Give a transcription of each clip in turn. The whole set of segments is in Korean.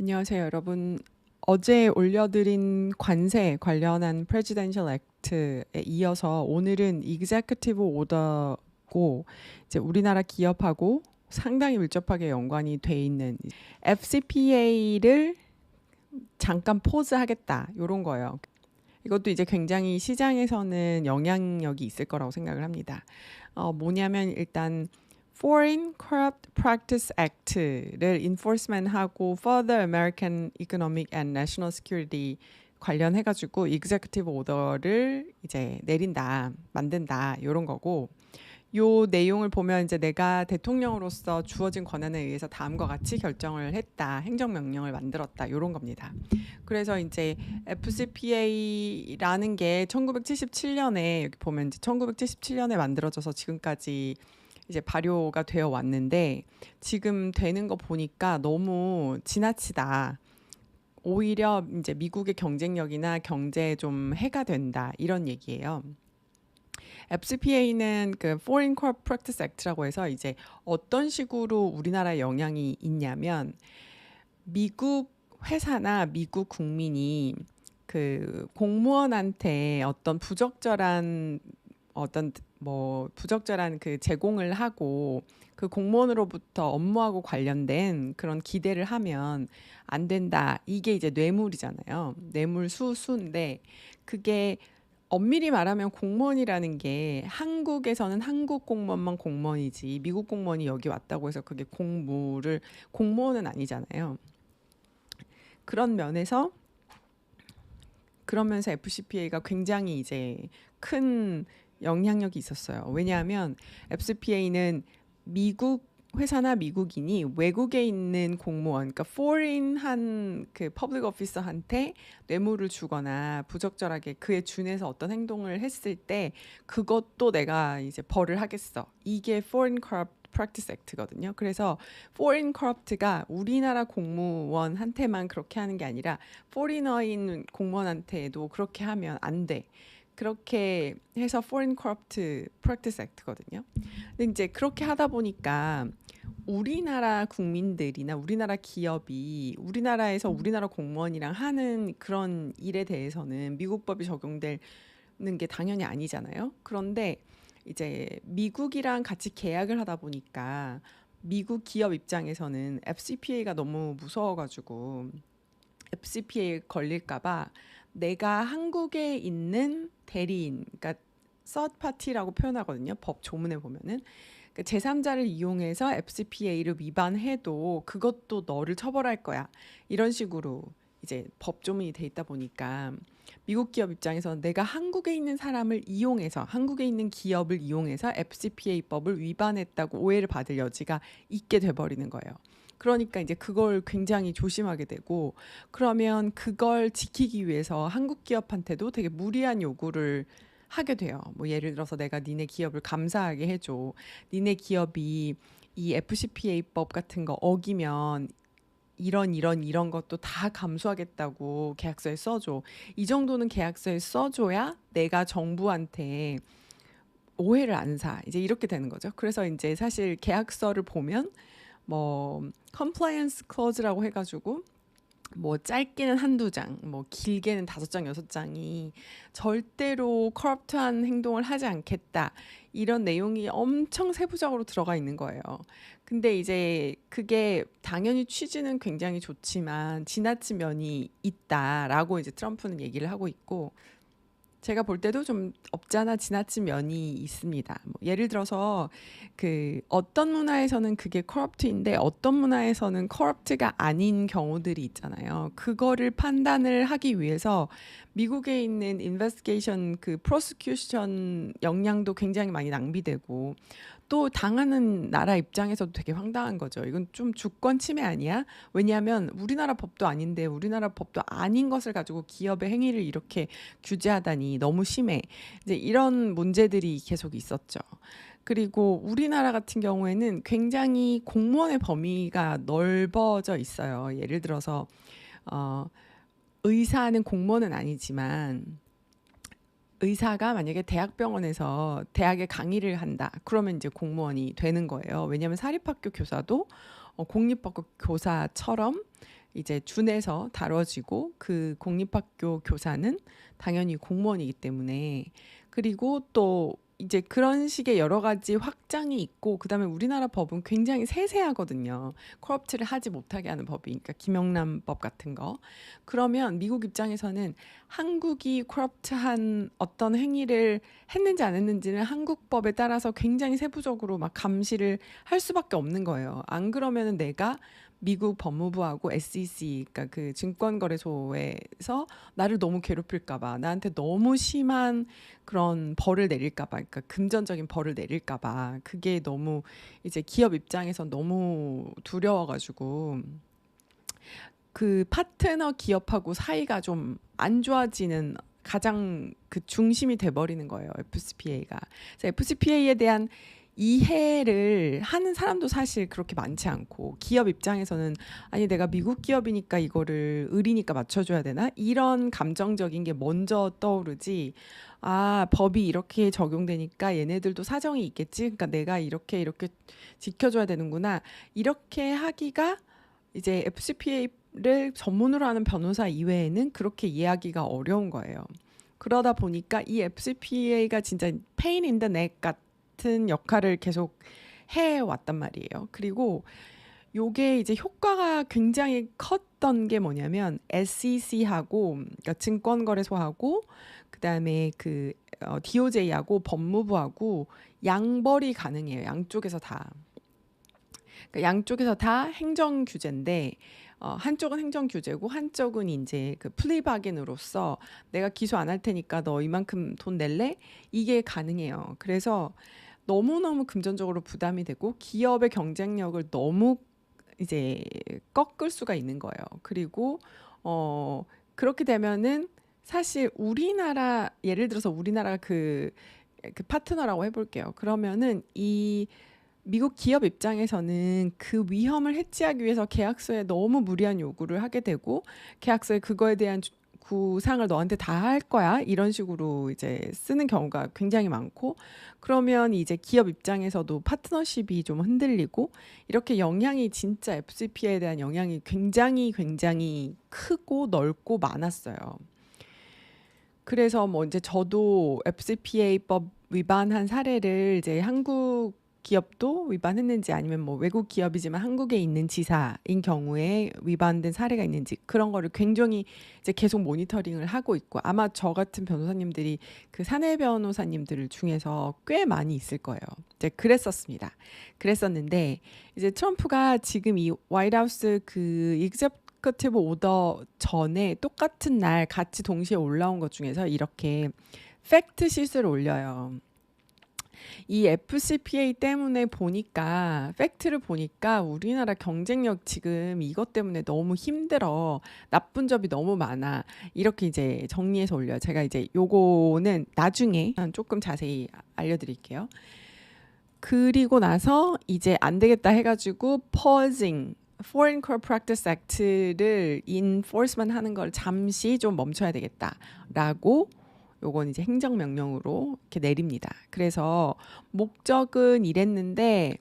안녕하세요, 여러분. 어제 올려드린 관세 관련한 Presidential Act에 이어서 오늘은 Executive Order고 이제 우리나라 기업하고 상당히 밀접하게 연관이 돼 있는 FCPA를 잠깐 포즈하겠다 이런 거예요. 이것도 이제 굉장히 시장에서는 영향력이 있을 거라고 생각을 합니다. 어, 뭐냐면 일단 Foreign Corrupt Practice Act를 enforcement하고 Further American Economic and National Security 관련해 가지고 executive order를 이제 내린다, 만든다 이런 거고 요 내용을 보면 이제 내가 대통령으로서 주어진 권한에 의해서 다음과 같이 결정을 했다. 행정명령을 만들었다. 이런 겁니다. 그래서 이제 FCPA라는 게 1977년에 여기 보면 이제 1977년에 만들어져서 지금까지 이제 발효가 되어 왔는데 지금 되는 거 보니까 너무 지나치다. 오히려 이제 미국의 경쟁력이나 경제에 좀 해가 된다. 이런 얘기예요. FCPA는 그 Foreign Corrupt Practice Act라고 해서 이제 어떤 식으로 우리나라에 영향이 있냐면 미국 회사나 미국 국민이 그 공무원한테 어떤 부적절한 어떤 뭐 부적절한 그 제공을 하고 그 공무원으로부터 업무하고 관련된 그런 기대를 하면 안 된다. 이게 이제 뇌물이잖아요. 뇌물 수수인데 그게 엄밀히 말하면 공무원이라는 게 한국에서는 한국 공무원만 공무원이지 미국 공무원이 여기 왔다고 해서 그게 공무를 공무원은 아니잖아요. 그런 면에서 그러면서 FCPA가 굉장히 이제 큰 영향력이 있었어요. 왜냐하면 FCPA는 미국 회사나 미국인이 외국에 있는 공무원, 그러니까 foreign한 그 public officer한테 뇌물을 주거나 부적절하게 그에 준해서 어떤 행동을 했을 때 그것도 내가 이제 벌을 하겠어. 이게 foreign corrupt practice act거든요. 그래서 foreign corrupt가 우리나라 공무원한테만 그렇게 하는 게 아니라 foreigner인 공무원한테도 그렇게 하면 안 돼. 그렇게 해서 Foreign Corrupt Practice Act거든요. 근데 이제 그렇게 하다 보니까 우리나라 국민들이나 우리나라 기업이 우리나라에서 우리나라 공무원이랑 하는 그런 일에 대해서는 미국 법이 적용되는 게 당연히 아니잖아요. 그런데 이제 미국이랑 같이 계약을 하다 보니까 미국 기업 입장에서는 FCPA가 너무 무서워가지고 FCPA 걸릴까봐 내가 한국에 있는 대리인, 그러니까 서드 파티라고 표현하거든요. 법 조문에 보면은 그 제3자를 이용해서 FCPA를 위반해도 그것도 너를 처벌할 거야. 이런 식으로 이제 법 조문이 돼 있다 보니까 미국 기업 입장에서 내가 한국에 있는 사람을 이용해서 한국에 있는 기업을 이용해서 FCPA법을 위반했다고 오해를 받을 여지가 있게 돼 버리는 거예요. 그러니까 이제 그걸 굉장히 조심하게 되고 그러면 그걸 지키기 위해서 한국 기업한테도 되게 무리한 요구를 하게 돼요. 뭐 예를 들어서 내가 니네 기업을 감사하게 해줘. 니네 기업이 이 FCPA법 같은 거 어기면 이런 이런 이런 것도 다 감수하겠다고 계약서에 써줘. 이 정도는 계약서에 써줘야 내가 정부한테 오해를 안 사. 이제 이렇게 되는 거죠. 그래서 이제 사실 계약서를 보면 뭐 컴플라이언스 클로즈라고 해가지고 뭐 짧게는 한두 장, 뭐 길게는 다섯 장, 여섯 장이 절대로 커럽트한 행동을 하지 않겠다. 이런 내용이 엄청 세부적으로 들어가 있는 거예요. 근데 이제 그게 당연히 취지는 굉장히 좋지만 지나친 면이 있다라고 이제 트럼프는 얘기를 하고 있고 제가 볼 때도 좀 없잖아 지나친 면이 있습니다. 뭐 예를 들어서 그 어떤 문화에서는 그게 커럽트인데 어떤 문화에서는 커럽트가 아닌 경우들이 있잖아요. 그거를 판단을 하기 위해서 미국에 있는 인베스게이션 그 프로스큐션 역량도 굉장히 많이 낭비되고 또 당하는 나라 입장에서도 되게 황당한 거죠. 이건 좀 주권 침해 아니야? 왜냐하면 우리나라 법도 아닌데 우리나라 법도 아닌 것을 가지고 기업의 행위를 이렇게 규제하다니 너무 심해. 이제 이런 문제들이 계속 있었죠. 그리고 우리나라 같은 경우에는 굉장히 공무원의 범위가 넓어져 있어요. 예를 들어서 어 의사는 공무원은 아니지만 의사가 만약에 대학병원에서 대학에 강의를 한다. 그러면 이제 공무원이 되는 거예요. 왜냐하면 사립학교 교사도 어, 공립학교 교사처럼 이제 준해서 다뤄지고 그 공립학교 교사는 당연히 공무원이기 때문에 그리고 또 이제 그런 식의 여러 가지 확장이 있고 그다음에 우리나라 법은 굉장히 세세하거든요. 코럽트를 하지 못하게 하는 법이 그러니까 김영란법 같은 거. 그러면 미국 입장에서는 한국이 코럽트한 어떤 행위를 했는지 안 했는지는 한국 법에 따라서 굉장히 세부적으로 막 감시를 할 수밖에 없는 거예요. 안 그러면은 내가 미국 법무부하고 SEC, 그러니까 그 증권거래소에서 나를 너무 괴롭힐까봐, 나한테 너무 심한 그런 벌을 내릴까봐, 그러니까 금전적인 벌을 내릴까봐, 그게 너무 이제 기업 입장에서 너무 두려워가지고 그 파트너 기업하고 사이가 좀 안 좋아지는 가장 그 중심이 돼버리는 거예요. FCPA가. FCPA에 대한 이해를 하는 사람도 사실 그렇게 많지 않고 기업 입장에서는 아니 내가 미국 기업이니까 이거를 의리니까 맞춰줘야 되나? 이런 감정적인 게 먼저 떠오르지 아 법이 이렇게 적용되니까 얘네들도 사정이 있겠지? 그러니까 내가 이렇게 이렇게 지켜줘야 되는구나. 이렇게 하기가 이제 FCPA를 전문으로 하는 변호사 이외에는 그렇게 이해하기가 어려운 거예요. 그러다 보니까 이 FCPA가 진짜 페인 인더 넥 같은 역할을 계속 해 왔단 말이에요. 그리고 요게 이제 효과가 굉장히 컸던 게 뭐냐면 SEC하고 그러니까 증권거래소하고 그다음에 그 어, DOJ하고 법무부하고 양벌이 가능해요. 양쪽에서 다. 그러니까 양쪽에서 다 행정 규제인데 어, 한쪽은 행정 규제고 한쪽은 이제 그 플리바겐으로서 내가 기소 안 할 테니까 너 이만큼 돈 낼래? 이게 가능해요. 그래서 너무너무 금전적으로 부담이 되고 기업의 경쟁력을 너무 이제 꺾을 수가 있는 거예요. 그리고 어 그렇게 되면은 사실 우리나라 예를 들어서 우리나라가 그, 그 파트너라고 해볼게요. 그러면은 이 미국 기업 입장에서는 그 위험을 해지하기 위해서 계약서에 너무 무리한 요구를 하게 되고 계약서에 그거에 대한 구상을 너한테 다 할 거야 이런 식으로 이제 쓰는 경우가 굉장히 많고 그러면 이제 기업 입장에서도 파트너십이 좀 흔들리고 이렇게 영향이 진짜 FCP에 대한 영향이 굉장히 굉장히 크고 넓고 많았어요. 그래서 뭐 이제 저도 FCPA법 위반한 사례를 이제 한국 기업도 위반했는지 아니면 뭐 외국 기업이지만 한국에 있는 지사인 경우에 위반된 사례가 있는지 그런 거를 굉장히 이제 계속 모니터링을 하고 있고 아마 저 같은 변호사님들이 그 사내 변호사님들 중에서 꽤 많이 있을 거예요. 이제 그랬었습니다. 그랬었는데 이제 트럼프가 지금 이 화이트하우스 그 익제큐티브 오더 전에 똑같은 날 같이 동시에 올라온 것 중에서 이렇게 팩트 시스를 올려요. 이 FCPA 때문에 보니까 팩트를 보니까 우리나라 경쟁력 지금 이것 때문에 너무 힘들어 나쁜 점이 너무 많아 이렇게 이제 정리해서 올려요. 제가 이제 요거는 나중에 조금 자세히 알려드릴게요. 그리고 나서 이제 안 되겠다 해가지고 pausing Foreign Corrupt Practice Act를 enforcement 하는 걸 잠시 좀 멈춰야 되겠다라고 요건 이제 행정 명령으로 이렇게 내립니다. 그래서 목적은 이랬는데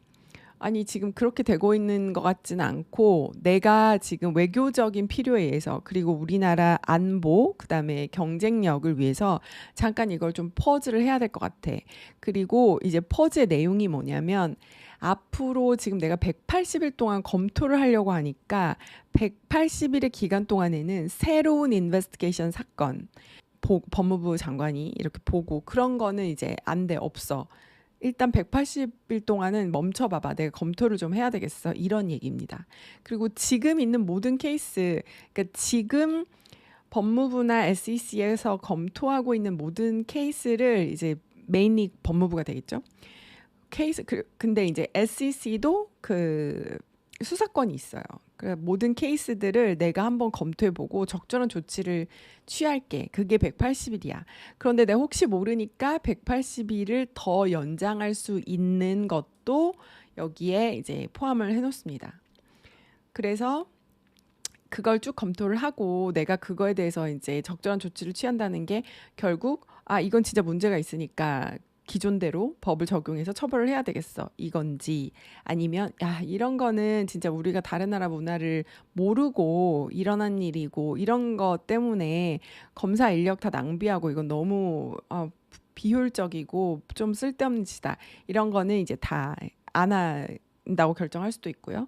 아니 지금 그렇게 되고 있는 것 같지는 않고 내가 지금 외교적인 필요에 의해서 그리고 우리나라 안보 그다음에 경쟁력을 위해서 잠깐 이걸 좀 퍼즈를 해야 될 것 같아. 그리고 이제 퍼즈의 내용이 뭐냐면 앞으로 지금 내가 180일 동안 검토를 하려고 하니까 180일의 기간 동안에는 새로운 인베스티게이션 사건 보, 법무부 장관이 이렇게 보고 그런 거는 이제 안 돼 없어. 일단 180일 동안은 멈춰봐봐. 내가 검토를 좀 해야 되겠어. 이런 얘기입니다. 그리고 지금 있는 모든 케이스, 그러니까 지금 법무부나 SEC에서 검토하고 있는 모든 케이스를 이제 메인리 법무부가 되겠죠. 케이스 그, 근데 이제 SEC도 그 수사권이 있어요. 그 모든 케이스들을 내가 한번 검토해보고 적절한 조치를 취할게. 그게 180일이야. 그런데 내가 혹시 모르니까 180일을 더 연장할 수 있는 것도 여기에 이제 포함을 해놓습니다. 그래서 그걸 쭉 검토를 하고 내가 그거에 대해서 이제 적절한 조치를 취한다는 게 결국 아 이건 진짜 문제가 있으니까 기존대로 법을 적용해서 처벌을 해야 되겠어. 이건지 아니면 야, 이런 거는 진짜 우리가 다른 나라 문화를 모르고 일어난 일이고 이런 것 때문에 검사 인력 다 낭비하고 이건 너무 어, 비효율적이고 좀 쓸데없는 짓이다. 이런 거는 이제 다안한 다고 결정할 수도 있고요.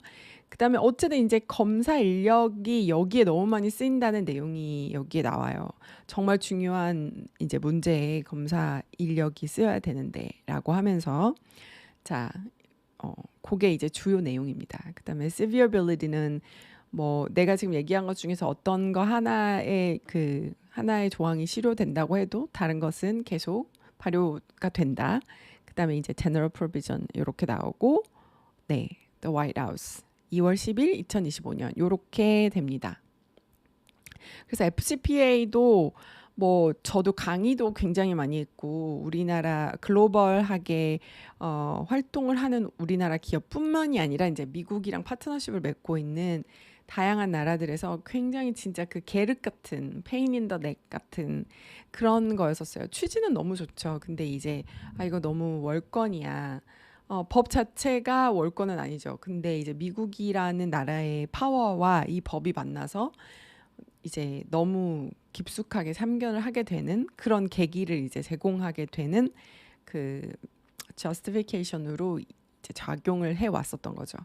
그다음에 어쨌든 이제 검사 인력이 여기에 너무 많이 쓰인다는 내용이 여기에 나와요. 정말 중요한 이제 문제에 검사 인력이 쓰여야 되는데라고 하면서 자, 어, 그게 이제 주요 내용입니다. 그다음에 severability는 뭐 내가 지금 얘기한 것 중에서 어떤 거 하나의 그 하나의 조항이 실효된다고 해도 다른 것은 계속 발효가 된다. 그다음에 이제 general provision 이렇게 나오고 네, the White House 2월 10일 2025년 요렇게 됩니다. 그래서 FCPA도 뭐 저도 강의도 굉장히 많이 했고 우리나라 글로벌하게 어, 활동을 하는 우리나라 기업뿐만이 아니라 이제 미국이랑 파트너십을 맺고 있는 다양한 나라들에서 굉장히 진짜 그 계륵 같은 페인 인 더 넥 같은 그런 거였었어요. 취지는 너무 좋죠. 근데 이제 아 이거 너무 월권이야. 어, 법 자체가 월권은 아니죠. 근데 이제 미국이라는 나라의 파워와 이 법이 만나서 이제 너무 깊숙하게 참견을 하게 되는 그런 계기를 이제 제공하게 되는 그 저스티피케이션으로 이제 작용을 해 왔었던 거죠.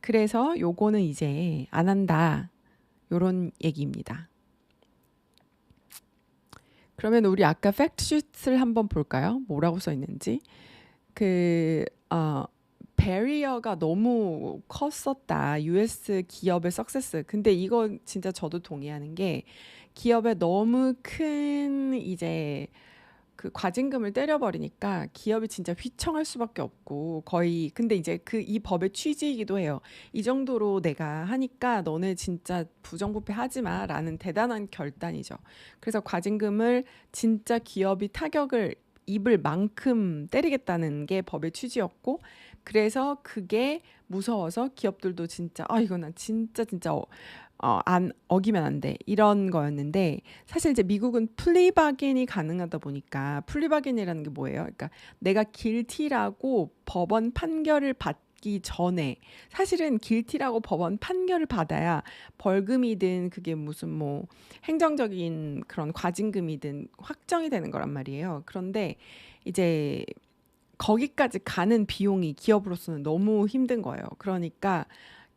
그래서 요거는 이제 안 한다. 요런 얘기입니다. 그러면 우리 아까 팩트슛을 한번 볼까요? 뭐라고 써 있는지. 그 어, 베리어가 너무 컸었다. US 기업의 석세스. 근데 이거 진짜 저도 동의하는 게 기업에 너무 큰 이제 그 과징금을 때려버리니까 기업이 진짜 휘청할 수밖에 없고 거의 근데 이제 그 이 법의 취지이기도 해요. 이 정도로 내가 하니까 너네 진짜 부정부패 하지 마라는 대단한 결단이죠. 그래서 과징금을 진짜 기업이 타격을 입을 만큼 때리겠다는 게 법의 취지였고 그래서 그게 무서워서 기업들도 진짜 아 이거 나 진짜 진짜 어, 어, 안 어기면 안 돼. 이런 거였는데 사실 이제 미국은 플리바겐이 가능하다 보니까 플리바겐이라는 게 뭐예요? 그러니까 내가 길티라고 법원 판결을 받 기 전에 사실은 길티라고 법원 판결을 받아야 벌금이든 그게 무슨 뭐 행정적인 그런 과징금이든 확정이 되는 거란 말이에요. 그런데 이제 거기까지 가는 비용이 기업으로서는 너무 힘든 거예요. 그러니까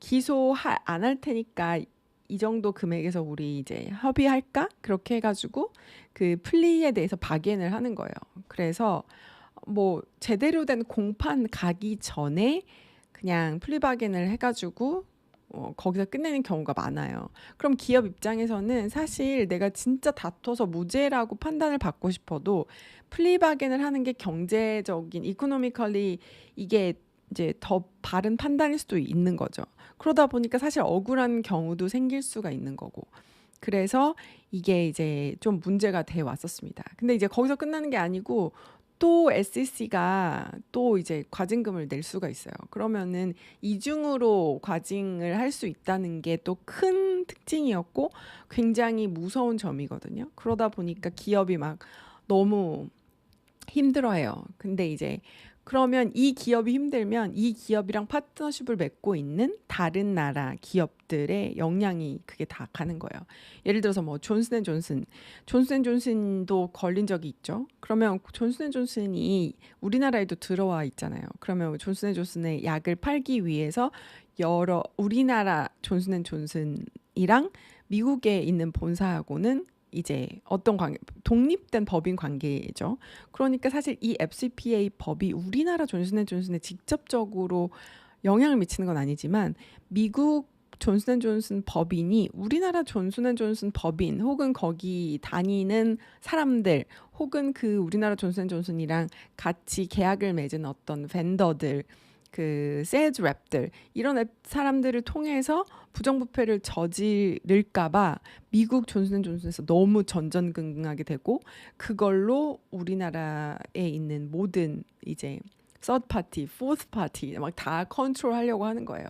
기소 안 할 테니까 이 정도 금액에서 우리 이제 협의할까? 그렇게 해가지고 그 플리에 대해서 박연을 하는 거예요. 그래서 뭐 제대로 된 공판 가기 전에 그냥 플리바겐을 해가지고 어, 거기서 끝내는 경우가 많아요. 그럼 기업 입장에서는 사실 내가 진짜 다퉈서 무죄라고 판단을 받고 싶어도 플리바겐을 하는 게 경제적인 이코노미컬리 이게 이제 더 바른 판단일 수도 있는 거죠. 그러다 보니까 사실 억울한 경우도 생길 수가 있는 거고. 그래서 이게 이제 좀 문제가 돼 왔었습니다. 근데 이제 거기서 끝나는 게 아니고 또 SEC가 또 이제 과징금을 낼 수가 있어요. 그러면은 이중으로 과징을 할 수 있다는 게 또 큰 특징이었고 굉장히 무서운 점이거든요. 그러다 보니까 기업이 막 너무 힘들어해요. 근데 이제 그러면 이 기업이 힘들면 이 기업이랑 파트너십을 맺고 있는 다른 나라 기업들의 영향이 그게 다 가는 거예요. 예를 들어서 뭐 존슨앤존슨, 존슨앤존슨도 걸린 적이 있죠. 그러면 존슨앤존슨이 우리나라에도 들어와 있잖아요. 그러면 존슨앤존슨의 약을 팔기 위해서 여러 우리나라 존슨앤존슨이랑 미국에 있는 본사하고는 이제 어떤 관계 독립된 법인 관계죠. 그러니까 사실 이 FCPA 법이 우리나라 존슨앤 존슨에 직접적으로 영향을 미치는 건 아니지만 미국 존슨앤존슨 법인이 우리나라 존슨앤존슨 법인 혹은 거기 다니는 사람들 혹은 그 우리나라 존슨앤존슨이랑 같이 계약을 맺은 어떤 vendor들 그 세즈 랩들 이런 앱 사람들을 통해서 부정부패를 저지를까봐 미국 존슨존슨에서 너무 전전긍긍하게 되고 그걸로 우리나라에 있는 모든 이제 서드 파티, 포스 파티 막 다 컨트롤하려고 하는 거예요.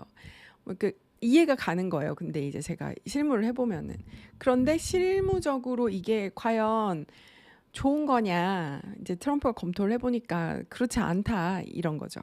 그 이해가 가는 거예요. 근데 이제 제가 실무를 해보면은 그런데 실무적으로 이게 과연 좋은 거냐 이제 트럼프가 검토를 해보니까 그렇지 않다 이런 거죠.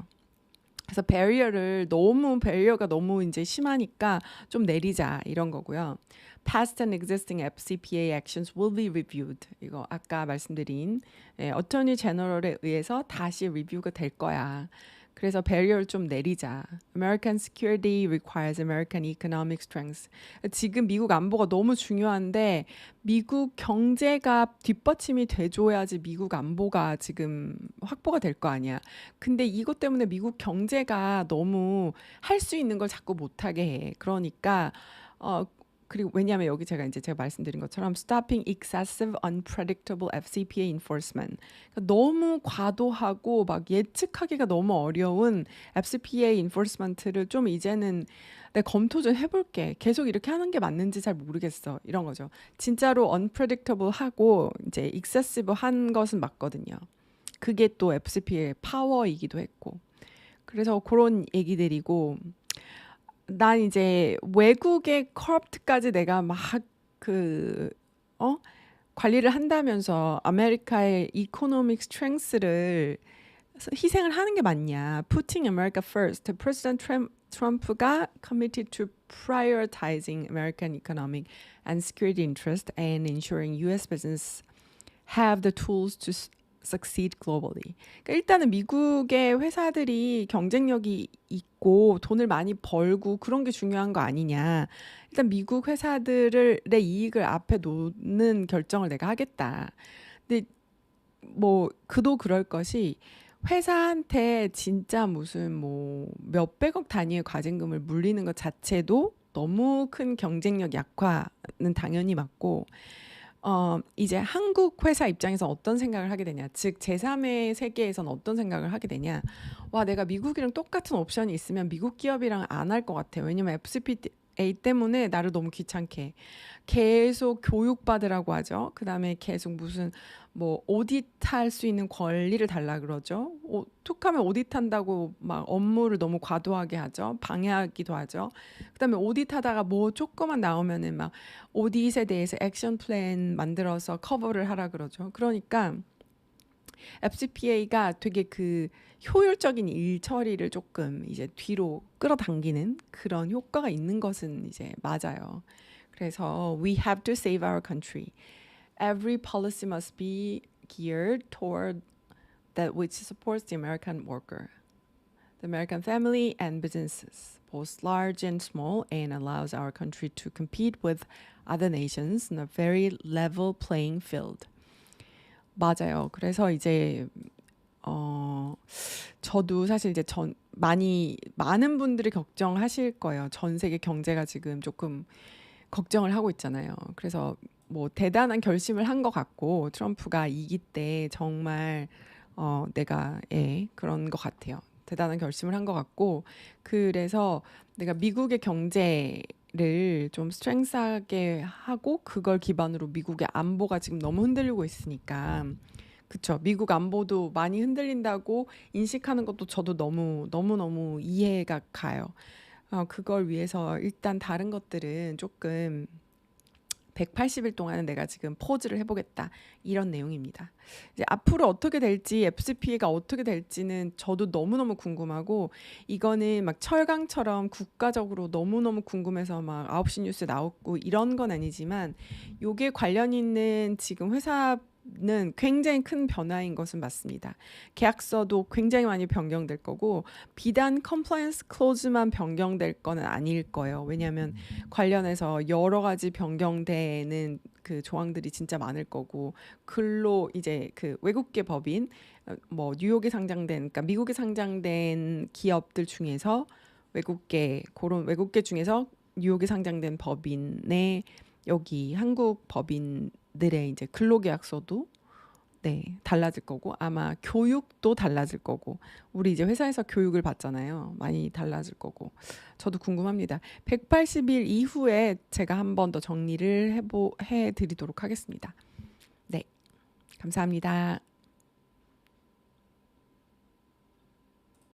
그래서 베리어를 너무 베리어가 너무 이제 심하니까 좀 내리자 이런 거고요. Past and existing FCPA actions will be reviewed. 이거 아까 말씀드린 예, 어터니 제너럴에 의해서 다시 리뷰가 될 거야. 그래서 배리어를 좀 내리자. American security requires American economic strength. 지금 미국 안보가 너무 중요한데 미국 경제가 뒷받침이 돼줘야지 미국 안보가 지금 확보가 될 거 아니야. 근데 이것 때문에 미국 경제가 너무 할 수 있는 걸 자꾸 못하게 해. 그러니까 어 그리고 왜냐하면 여기 제가 이제 제가 말씀드린 것처럼 stopping excessive unpredictable FCPA enforcement 그러니까 너무 과도하고 막 예측하기가 너무 어려운 FCPA enforcement를 좀 이제는 내 검토 좀 해볼게. 계속 이렇게 하는 게 맞는지 잘 모르겠어. 이런 거죠. 진짜로 unpredictable 하고 이제 excessive 한 것은 맞거든요. 그게 또 FCPA의 파워이기도 했고. 그래서 그런 얘기들이고 난 이제 외국의 커럽트까지 내가 막 그 어? 관리를 한다면서 아메리카의 이코노믹 스트렝스를 희생을 하는 게 맞냐? Putting America first. President Trump, 트럼프가 committed to prioritizing American economic and security interest and ensuring U.S. business have the tools to succeed globally. 그러니까 일단은 미국의 회사들이 경쟁력이 있고 돈을 많이 벌고 그런 게 중요한 거 아니냐. 일단 미국 회사들의 이익을 앞에 놓는 결정을 내가 하겠다. 근데 뭐 그도 그럴 것이 회사한테 진짜 무슨 뭐 몇백억 단위의 과징금을 물리는 것 자체도 너무 큰 경쟁력 약화는 당연히 맞고 어, 이제 한국 회사 입장에서 어떤 생각을 하게 되냐. 즉, 제3의 세계에선 어떤 생각을 하게 되냐. 와, 내가 미국이랑 똑같은 옵션이 있으면 미국 기업이랑 안 할 것 같아. 왜냐면 FCPA 때문에 나를 너무 귀찮게. 계속 교육받으라고 하죠. 그 다음에 계속 무슨 뭐 오디트할 수 있는 권리를 달라 그러죠. 오, 툭하면 오디트한다고 막 업무를 너무 과도하게 하죠. 방해하기도 하죠. 그 다음에 오디트하다가 뭐 조금만 나오면은 막 오디트에 대해서 액션 플랜 만들어서 커버를 하라 그러죠. 그러니까 FCPA가 되게 그 효율적인 일 처리를 조금 이제 뒤로 끌어당기는 그런 효과가 있는 것은 이제 맞아요. 그래서 we have to save our country. every policy must be geared toward that which supports the American worker, the American family and businesses, both large and small, and allows our country to compete with other nations in a very level playing field. 맞아요. 그래서 이제 어 저도 사실 이제 전 많이 많은 분들이 걱정하실 거예요. 전 세계 경제가 지금 조금 걱정을 하고 있잖아요. 그래서 뭐 대단한 결심을 한 것 같고 트럼프가 이기 때 정말 어 내가 예 그런 것 같아요. 대단한 결심을 한 것 같고 그래서 내가 미국의 경제 를좀 스트렝스하게 하고 그걸 기반으로 미국의 안보가 지금 너무 흔들리고 있으니까 그쵸 미국 안보도 많이 흔들린다고 인식하는 것도 저도 너무 너무 너무 이해가 가요. 어, 그걸 위해서 일단 다른 것들은 조금 180일 동안은 내가 지금 포즈를 해보겠다. 이런 내용입니다. 이제 앞으로 어떻게 될지, FCPA가 어떻게 될지는 저도 너무너무 궁금하고, 이거는 막 철강처럼 국가적으로 너무너무 궁금해서 막 9시 뉴스 나오고 이런 건 아니지만, 요게 관련 있는 지금 회사 는 굉장히 큰 변화인 것은 맞습니다. 계약서도 굉장히 많이 변경될 거고 비단 컴플라이언스 클로즈만 변경될 거는 아닐 거예요. 왜냐하면 관련해서 여러 가지 변경되는 그 조항들이 진짜 많을 거고 글로 이제 그 외국계 법인 뭐 뉴욕에 상장된 그러니까 미국에 상장된 기업들 중에서 외국계 그런 외국계 중에서 뉴욕에 상장된 법인의 여기 한국 법인 들의 이제 근로계약서도 네, 달라질 거고 아마 교육도 달라질 거고 우리 이제 회사에서 교육을 받잖아요. 많이 달라질 거고 저도 궁금합니다. 180일 이후에 제가 한 번 더 정리를 해보 해 드리도록 하겠습니다. 네. 감사합니다.